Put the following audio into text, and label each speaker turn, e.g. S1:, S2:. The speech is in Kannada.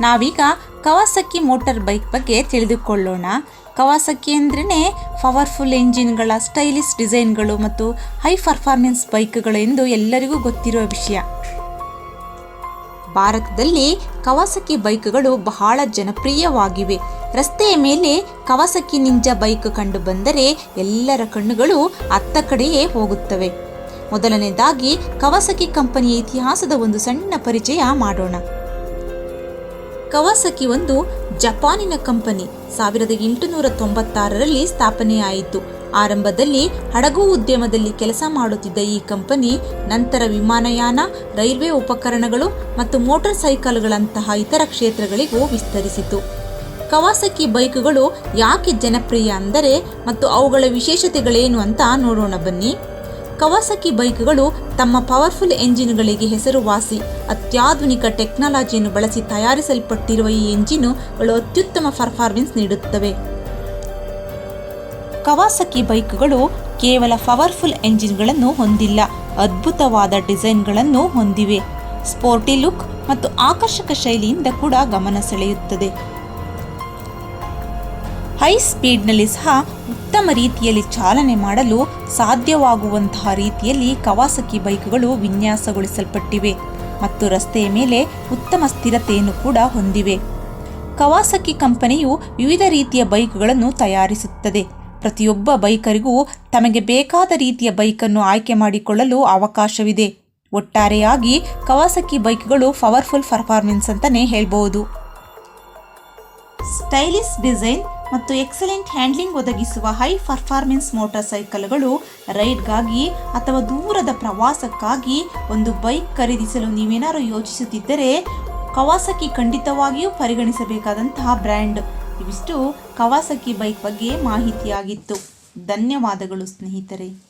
S1: ನಾವೀಗ ಕವಾಸಕ್ಕಿ ಮೋಟರ್ ಬೈಕ್ ಬಗ್ಗೆ ತಿಳಿದುಕೊಳ್ಳೋಣ. ಕವಾಸಕ್ಕಿ ಅಂದ್ರೇ ಪವರ್ಫುಲ್ ಎಂಜಿನ್ಗಳ ಸ್ಟೈಲಿಶ್ ಡಿಸೈನ್ಗಳು ಮತ್ತು ಹೈ ಪರ್ಫಾರ್ಮೆನ್ಸ್ ಬೈಕ್ಗಳು ಎಂದು ಎಲ್ಲರಿಗೂ ಗೊತ್ತಿರುವ ವಿಷಯ. ಭಾರತದಲ್ಲಿ ಕವಾಸಕ್ಕಿ ಬೈಕ್ಗಳು ಬಹಳ ಜನಪ್ರಿಯವಾಗಿವೆ. ರಸ್ತೆಯ ಮೇಲೆ ಕವಾಸಕಿ ನಿಂಜ ಬೈಕ್ ಕಂಡು ಬಂದರೆ ಎಲ್ಲರ ಕಣ್ಣುಗಳು ಅತ್ತ ಕಡೆಯೇ ಹೋಗುತ್ತವೆ. ಮೊದಲನೇದಾಗಿ ಕವಾಸಕಿ ಕಂಪನಿಯ ಇತಿಹಾಸದ ಒಂದು ಸಣ್ಣ ಪರಿಚಯ ಮಾಡೋಣ. ಕವಾಸಕಿ ಒಂದು ಜಪಾನಿನ ಕಂಪನಿ. ಸಾವಿರದ ಎಂಟುನೂರ ತೊಂಬತ್ತಾರರಲ್ಲಿ ಸ್ಥಾಪನೆಯಾಯಿತು. ಆರಂಭದಲ್ಲಿ ಹಡಗು ಉದ್ಯಮದಲ್ಲಿ ಕೆಲಸ ಮಾಡುತ್ತಿದ್ದ ಈ ಕಂಪನಿ ನಂತರ ವಿಮಾನಯಾನ, ರೈಲ್ವೆ ಉಪಕರಣಗಳು ಮತ್ತು ಮೋಟಾರ್ ಸೈಕಲ್ಗಳಂತಹ ಇತರ ಕ್ಷೇತ್ರಗಳಿಗೂ ವಿಸ್ತರಿಸಿತು. ಕವಾಸಕಿ ಬೈಕುಗಳು ಯಾಕೆ ಜನಪ್ರಿಯ ಅಂದರೆ ಮತ್ತು ಅವುಗಳ ವಿಶೇಷತೆಗಳೇನು ಅಂತ ನೋಡೋಣ ಬನ್ನಿ. ಕವಾಸಕಿ ಬೈಕ್ಗಳು ತಮ್ಮ ಪವರ್ಫುಲ್ ಎಂಜಿನ್ಗಳಿಗೆ ಹೆಸರುವಾಸಿ. ಅತ್ಯಾಧುನಿಕ ಟೆಕ್ನಾಲಜಿಯನ್ನು ಬಳಸಿ ತಯಾರಿಸಲ್ಪಟ್ಟಿರುವ ಈ ಎಂಜಿನ್ಗಳು ಅತ್ಯುತ್ತಮ ಪರ್ಫಾರ್ಮೆನ್ಸ್ ನೀಡುತ್ತವೆ. ಕವಾಸಕಿ ಬೈಕ್ಗಳು ಕೇವಲ ಪವರ್ಫುಲ್ ಎಂಜಿನ್ಗಳನ್ನು ಹೊಂದಿಲ್ಲ, ಅದ್ಭುತವಾದ ಡಿಸೈನ್ಗಳನ್ನು ಹೊಂದಿವೆ. ಸ್ಪೋರ್ಟಿ ಲುಕ್ ಮತ್ತು ಆಕರ್ಷಕ ಶೈಲಿಯಿಂದ ಕೂಡ ಗಮನ ಸೆಳೆಯುತ್ತದೆ. ಹೈ ಸ್ಪೀಡ್ನಲ್ಲಿ ಸಹ ಉತ್ತಮ ರೀತಿಯಲ್ಲಿ ಚಾಲನೆ ಮಾಡಲು ಸಾಧ್ಯವಾಗುವಂತಹ ರೀತಿಯಲ್ಲಿ ಕವಾಸಕಿ ಬೈಕ್ಗಳು ವಿನ್ಯಾಸಗೊಳಿಸಲ್ಪಟ್ಟಿವೆ ಮತ್ತು ರಸ್ತೆಯ ಮೇಲೆ ಉತ್ತಮ ಸ್ಥಿರತೆಯನ್ನು ಕೂಡ ಹೊಂದಿವೆ. ಕವಾಸಕಿ ಕಂಪನಿಯು ವಿವಿಧ ರೀತಿಯ ಬೈಕ್ಗಳನ್ನು ತಯಾರಿಸುತ್ತದೆ. ಪ್ರತಿಯೊಬ್ಬ ಬೈಕರಿಗೂ ತಮಗೆ ಬೇಕಾದ ರೀತಿಯ ಬೈಕನ್ನು ಆಯ್ಕೆ ಮಾಡಿಕೊಳ್ಳಲು ಅವಕಾಶವಿದೆ. ಒಟ್ಟಾರೆಯಾಗಿ ಕವಾಸಕಿ ಬೈಕ್ಗಳು ಪವರ್ಫುಲ್ ಪರ್ಫಾರ್ಮೆನ್ಸ್ ಅಂತಲೇ ಹೇಳ್ಬೋದು. ಸ್ಟೈಲಿಶ್ ಡಿಸೈನ್ ಮತ್ತು ಎಕ್ಸಲೆಂಟ್ ಹ್ಯಾಂಡ್ಲಿಂಗ್ ಒದಗಿಸುವ ಹೈ ಪರ್ಫಾರ್ಮೆನ್ಸ್ ಮೋಟಾರ್ ಸೈಕಲ್ಗಳು ರೈಡ್ಗಾಗಿ ಅಥವಾ ದೂರದ ಪ್ರವಾಸಕ್ಕಾಗಿ ಒಂದು ಬೈಕ್ ಖರೀದಿಸಲು ನೀವೇನಾದರೂ ಯೋಚಿಸುತ್ತಿದ್ದರೆ ಕವಾಸಕಿ ಖಂಡಿತವಾಗಿಯೂ ಪರಿಗಣಿಸಬೇಕಾದಂತಹ ಬ್ರ್ಯಾಂಡ್. ಇವಿಷ್ಟು ಕವಾಸಕಿ ಬೈಕ್ ಬಗ್ಗೆ ಮಾಹಿತಿಯಾಗಿತ್ತು. ಧನ್ಯವಾದಗಳು ಸ್ನೇಹಿತರೆ.